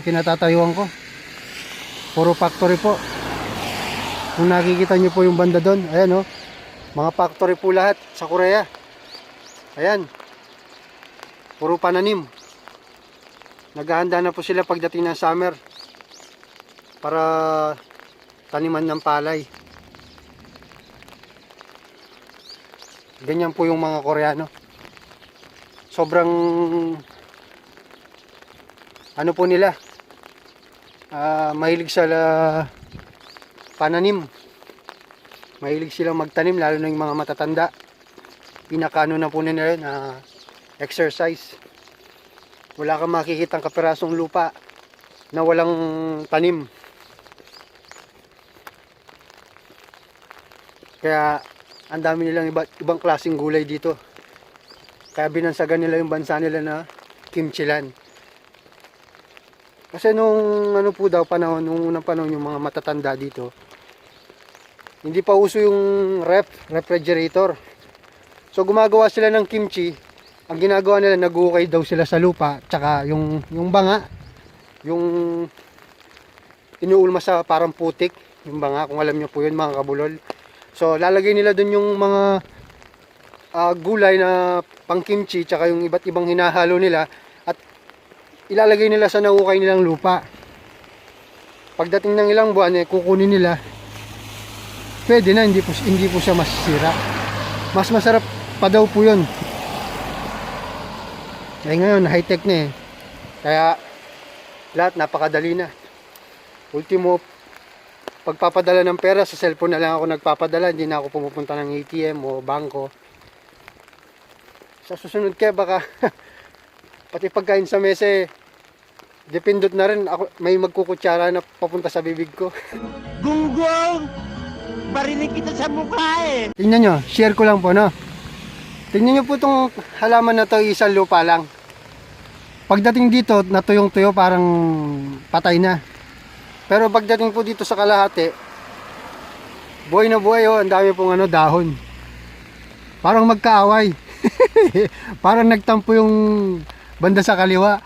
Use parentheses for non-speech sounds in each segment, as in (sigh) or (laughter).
kinatatayuan ko. Puro factory po. Kung nakikita nyo po yung banda doon, ayan oh. Mga factory po lahat sa Korea. Ayan. Puro pananim. Naghahanda na po sila pagdating ng summer. Para taniman ng palay. Ganyan po yung mga Koreano. Sobrang ano po nila ah, mahilig sa la- pananim. Mahilig silang magtanim lalo na yung mga matatanda. Pinakano na po nila na exercise. Wala kang makikitang kapirasong lupa na walang tanim. Kaya ang dami nilang iba, ibang klaseng gulay dito. Kaya binansagan nila yung bansa nila na kimchilan kasi nung ano po daw panahon, nung unang panahon yung mga matatanda dito, hindi pa uso yung ref, refrigerator. So gumagawa sila ng kimchi. Ang ginagawa nila, nag-ukay daw sila sa lupa, tsaka yung, yung banga, yung inuulma sa parang putik, yung banga, kung alam nyo po yun mga kabulol. So lalagay nila dun yung mga ah, gulay na pang kimchi, tsaka yung iba't ibang hinahalo nila, ilalagay nila sa naukay nilang lupa. Pagdating ng ilang buwan, eh, kukunin nila. Pwede na, hindi po, hindi po siya masisira. Mas masarap pa daw po yun. Eh ngayon, high-tech na eh. Kaya, lahat napakadali na. Ultimo, pagpapadala ng pera, sa cellphone na lang ako nagpapadala. Hindi na ako pumupunta ng ATM o bangko. Sa susunod kaya baka (laughs) Pati pagkain sa mesa eh, dependot na rin. Ako, may magkukutsara na papunta sa bibig ko. (laughs) Gunggong! Barinig kita sa mukha eh! Tingnan nyo, share ko lang po, no? Tingnan nyo po itong halaman na to, isang lupa lang. Pagdating dito, natuyong-tuyo, parang patay na. Pero pagdating po dito sa kalahati, buhay na buhay, oh, ang dami pong ano, dahon. Parang magkaaway. (laughs) parang nagtampo yung banda sa kaliwa.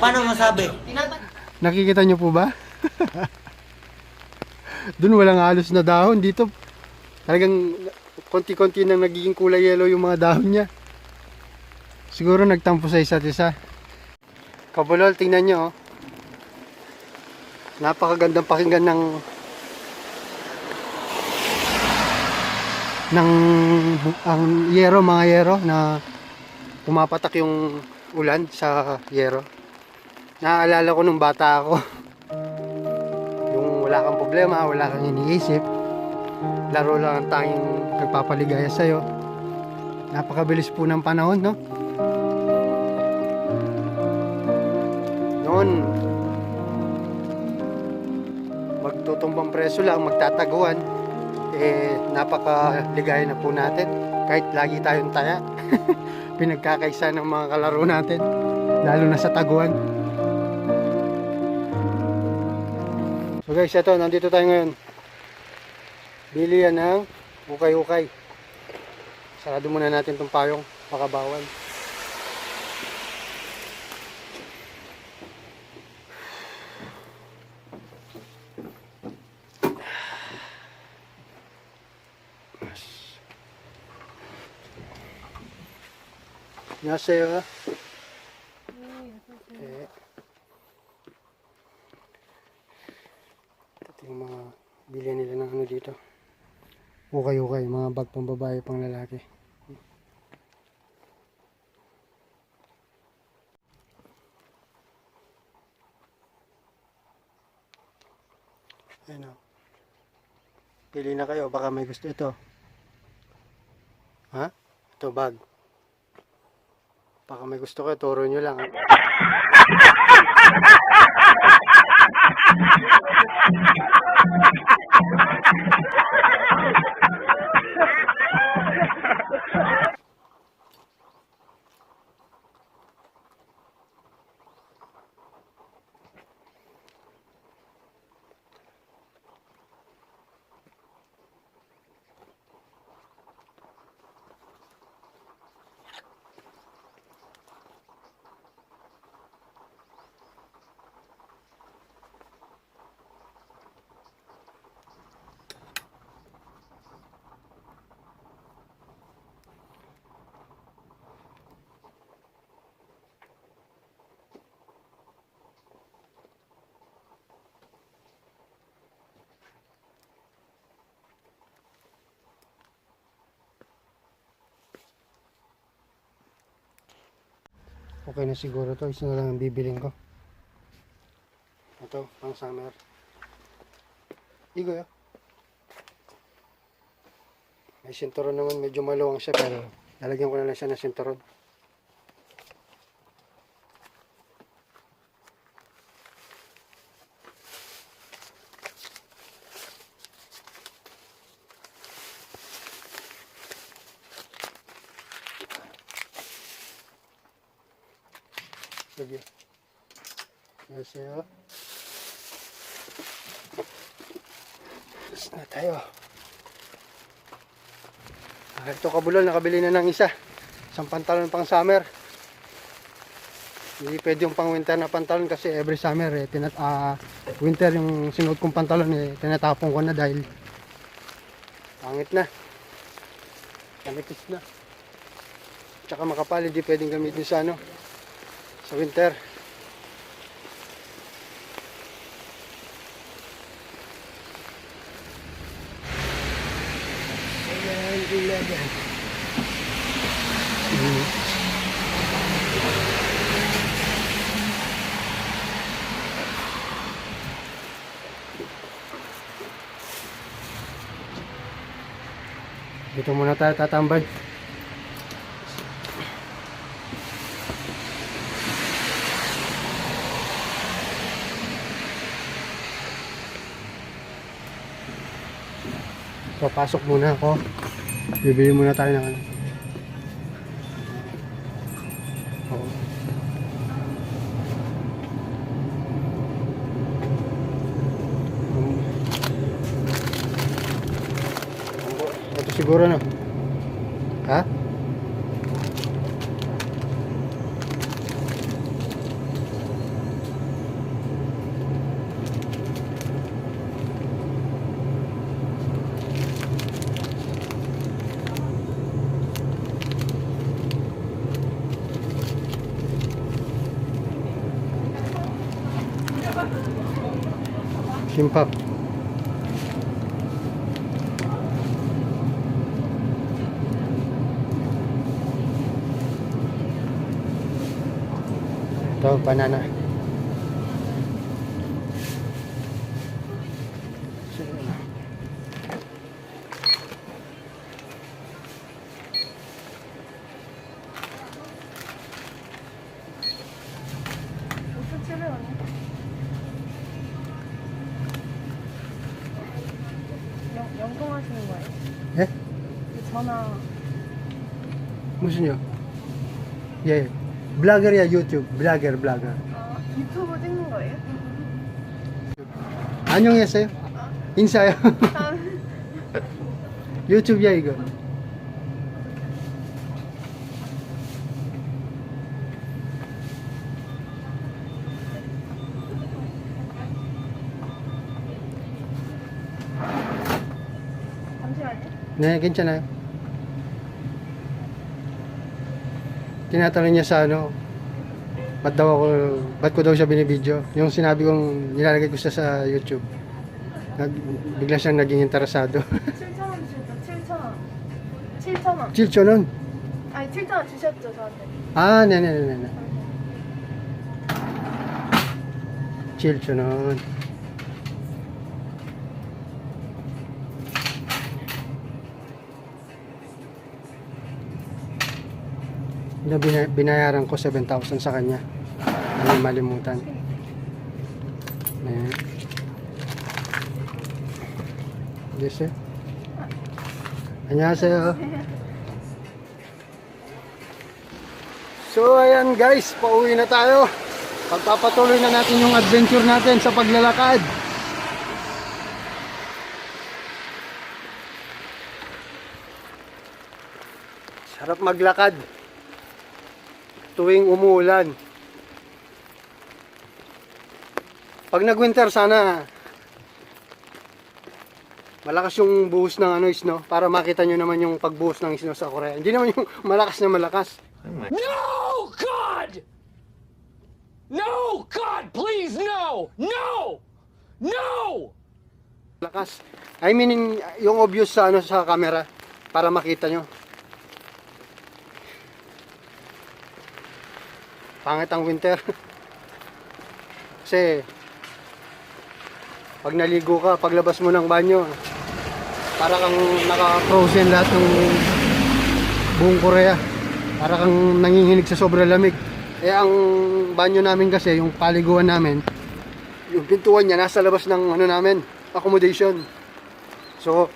Paano masabi? Nakikita nyo po ba? (laughs) Doon walang halos na dahon. Dito talagang konti-konti nang nagiging kulay yellow yung mga dahon niya. Siguro nagtampo sa isa't isa. Kabulol, tingnan nyo. oh. Napakagandang pakinggan ng ng ang yero, mga yero na pumapatak yung ulan sa yero. Naaalala ko nung bata ako. Yung wala kang problema, wala kang iniisip. Laro lang ang tanging nagpapaligaya sa'yo. Napakabilis po ng panahon, no? Noon, magtutumbang preso lang, magtataguan, eh, napakaligaya na po natin. Kahit lagi tayong taya. (laughs) Pinagkakaisa ng mga kalaro natin. Lalo na sa taguan. So guys, ito, nandito tayo ngayon. Bili yan ng ukay-ukay. Sarado muna natin itong payong, makabawal. 안녕하세요. 네. Ito yung mga bilhin nila ng ano dito. Ukay-ukay, mga bag pang babae, pang lalaki. Ayun o. Pili na kayo, baka may gusto ito. Ha? Ito bag. Baka may gusto kayo, turo nyo lang. (laughs) Okay na siguro to. Isa na lang ang bibiling ko. Ito, pang summer. Igoy ah. May sinturon naman, medyo maluwang siya pero lalagyan ko na lang siya ng sinturon. Sige. Yes, yeah. Tapos na tayo. Ah, ito kabulol, nakabili na ng isa. Isang pantalon pang summer. Hindi pwede yung pang winter na pantalon kasi every summer eh, tinat ah, winter yung sinuot kong pantalon eh, tinatapon ko na dahil pangit na. Kanipis na. Tsaka makapal, hindi pwedeng gamitin sa ano, sa winter. Ayan, gulagan. Mm. Dito muna tayo tatambay. So, pasok muna ako. Bibili muna tayo ng ano. Oo. Ito siguro no. 김밥 Ito, banana. Nyo? Yeah. Vlogger ya, YouTube. Vlogger, vlogger. 아, 유튜브 찍는 거예요? 안녕했어요? 인사요. 아, 유튜브야 이거. 잠시만요. 네, 괜찮아요. Tinatanong niya sa ano, ba't daw ako, ba't ko daw siya binibidyo? Yung sinabi kong nilalagay ko siya sa YouTube. Nag, bigla siyang naging interesado. 7,000원 주셨죠? 7,000원. 7,000원. 7천원? 아니, 7,000원 주셨죠, 저한테. 아, 네네네네. 7천원. Na bina- binayaran ko 7,000 sa kanya. Ano malimutan. Ayan. Yes, sir. Annyeonghaseyo. So ayan guys, pauwi na tayo. Pagpapatuloy na natin yung adventure natin sa paglalakad. Sarap maglakad. Tuwing umuulan. Pag nag-winter sana malakas yung buhos ng ano snow para makita nyo naman yung pagbuhos ng snow sa Korea. Hindi naman yung (laughs) malakas na malakas. No, God! No, God, please, no! No! No! Lakas. I mean, yung obvious sa ano sa camera para makita nyo. Pangit ang winter. (laughs) Kasi, pag naligo ka, paglabas mo ng banyo, para kang naka-frozen lahat ng buong Korea. Para kang nanginginig sa sobrang lamig. Eh, ang banyo namin kasi, yung paliguan namin, yung pintuan niya nasa labas ng ano namin, accommodation. So,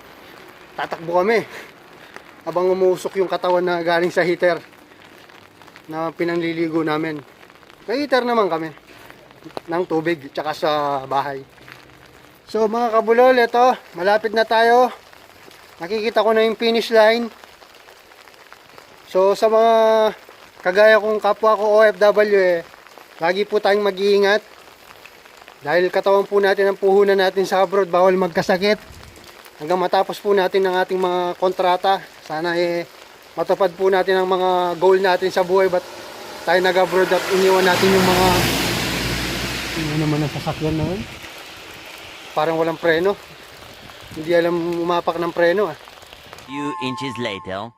tatakbo kami. (laughs) Habang umuusok yung katawan na galing sa heater na pinanliligo namin. May heater naman kami ng tubig tsaka sa bahay. So mga kabulol, ito, malapit na tayo. Nakikita ko na yung finish line. So sa mga kagaya kong kapwa ko OFW eh, lagi po tayong mag-iingat. Dahil katawan po natin ang puhunan natin sa abroad, bawal magkasakit. Hanggang matapos po natin ang ating mga kontrata. Sana eh matupad po natin ang mga goal natin sa buhay. Ba't tayo nag-abroad at iniwan natin yung mga... Ano naman ang sasakyan na yun? Parang walang preno. Hindi alam umapak ng preno ah. Few inches later.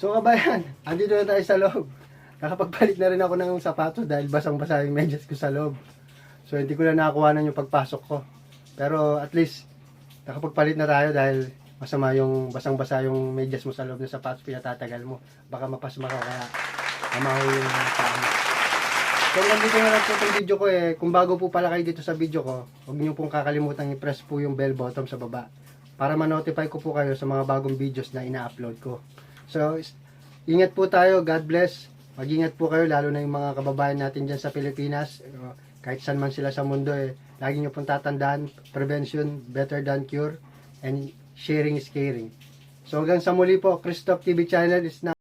So kabayan, (laughs) andito na tayo sa loob. Nakapagpalit na rin ako ng sapatos dahil basang-basa yung medyas ko sa loob. So hindi ko na nakakuhanan yung pagpasok ko. Pero at least nakapagpalit na tayo dahil masama yung basang-basa yung medyas mo sa loob ng sapatos pinatatagal mo. Baka mapasma ka kaya amaho yung paa mo. So nandito na lang po itong video ko eh. Kung bago po pala kayo dito sa video ko, huwag niyo pong kakalimutan i-press po yung bell button sa baba para ma-notify ko po kayo sa mga bagong videos na ina-upload ko. So, ingat po tayo. God bless. Mag-ingat po kayo, lalo na yung mga kababayan natin dyan sa Pilipinas. Uh, Kahit saan man sila sa mundo, eh, lagi nyo pong tatandaan, prevention better than cure, and sharing is caring. So hanggang sa muli po, Christoph TV channel is now